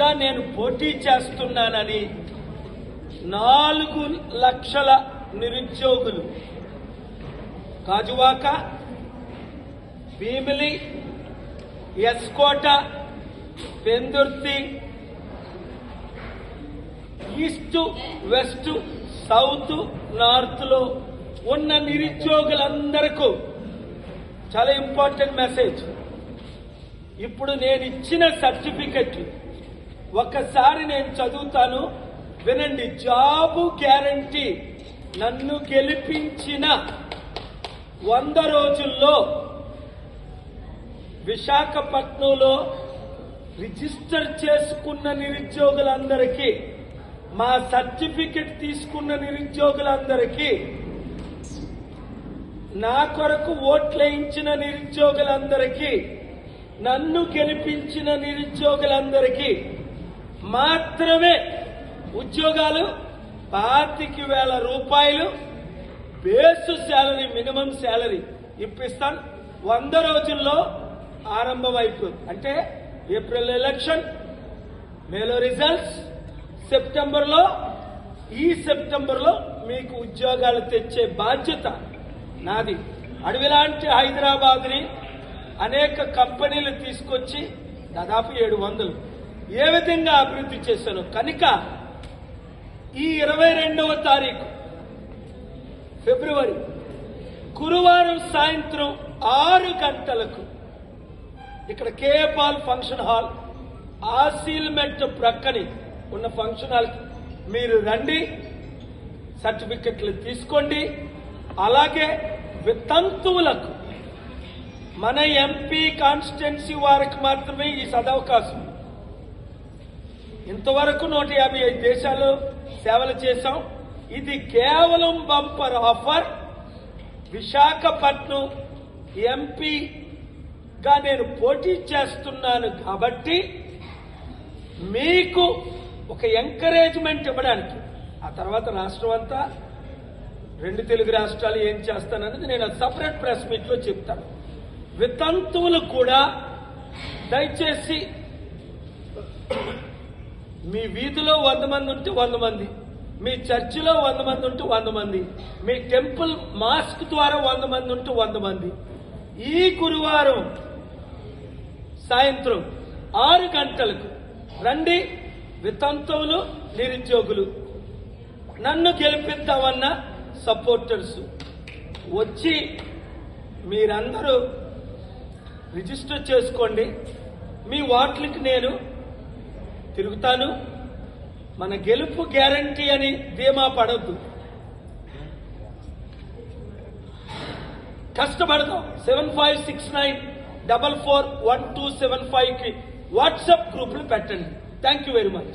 ఎంపీగా నేను పోటీ చేస్తున్నానని నాలుగు లక్షల నిరుద్యోగులు Gajuwaka Bheemili S Kota Pendurthi east west south నార్త్లో ఉన్న నిరుద్యోగులందరకు చాలా ఇంపార్టెంట్ మెసేజ్. ఇప్పుడు నేను ఇచ్చిన సర్టిఫికెట్ ఒక్కసారి నేను చదువుతాను. వినండి జాబు గ్యారంటీ. నన్ను గెలిపించిన వంద రోజుల్లో విశాఖపట్నంలో రిజిస్టర్ చేసుకున్న నిరుద్యోగులందరికీ మా సర్టిఫికెట్ తీసుకున్న నిరుద్యోగులందరికీ నా కొరకు ఓట్లేయించిన నిరుద్యోగులందరికీ నన్ను గెలిపించిన నిరుద్యోగులందరికీ మాత్రమే ఉద్యోగాలు పాతికి వేల రూపాయలు బేసు శాలరీ మినిమం శాలరీ ఇప్పిస్తాను వంద రోజుల్లో ఆరంభం అయిపోతుంది అంటే ఏప్రిల్ ఎలక్షన్ మేలో రిజల్ట్స్ సెప్టెంబర్లో ఈ సెప్టెంబర్లో మీకు ఉద్యోగాలు తెచ్చే బాధ్యత నాది. అడవిలాంటి హైదరాబాద్ని అనేక కంపెనీలు తీసుకొచ్చి దాదాపు ఏడు వందలు. ఏ విధంగా అభివృద్ధి చేశాను కనుక ఈ ఇరవై రెండవ తారీఖు ఫిబ్రవరి గురువారం సాయంత్రం ఆరు గంటలకు ఇక్కడ కేపాల్ ఫంక్షన్ హాల్ ఆసీల్మెంట్ ప్రక్కని ఉన్న ఫంక్షన్ హాల్ మీరు రండి సర్టిఫికెట్లు తీసుకోండి. అలాగే వితంతువులకు మన ఎంపీ కాన్స్టిట్యున్సీ వారికి మాత్రమే ఈ సదవకాశం. ఇంతవరకు నూట యాభై ఐదు దేశాలు సేవలు చేశాం. ఇది కేవలం బంపర్ ఆఫర్. విశాఖపట్నం ఎంపీగా నేను పోటీ చేస్తున్నాను కాబట్టి మీకు ఒక ఎంకరేజ్మెంట్ ఇవ్వడానికి. ఆ తర్వాత రాష్ట్రం అంతా రెండు తెలుగు రాష్ట్రాలు ఏం చేస్తానన్నది నేను సపరేట్ ప్రెస్ మీట్లో చెప్తాను. వితంతువులు కూడా దయచేసి మీ వీధిలో వంద మంది ఉంటే వంద మంది మీ చర్చిలో వంద మంది ఉంటే వంద మంది మీ టెంపుల్ మాస్క్ ద్వారా వంద మంది ఉంటే వంద మంది. ఈ గురువారం సాయంత్రం ఆరు గంటలకు రండి వితంతువులు నిరుద్యోగులు. నన్ను గెలిపిద్దామన్న సపోర్టర్స్. వచ్చి మీరందరూ రిజిస్టర్ చేసుకోండి. మీ వాట్లకి నేను తిరుగుతాను. మన గెలుపు గ్యారంటీ అని ధీమా పడద్దు. కష్టపడదాం seven five six nine double four one two seven ఫైవ్కి వాట్సాప్ గ్రూపులు పెట్టండి. Thank you very much.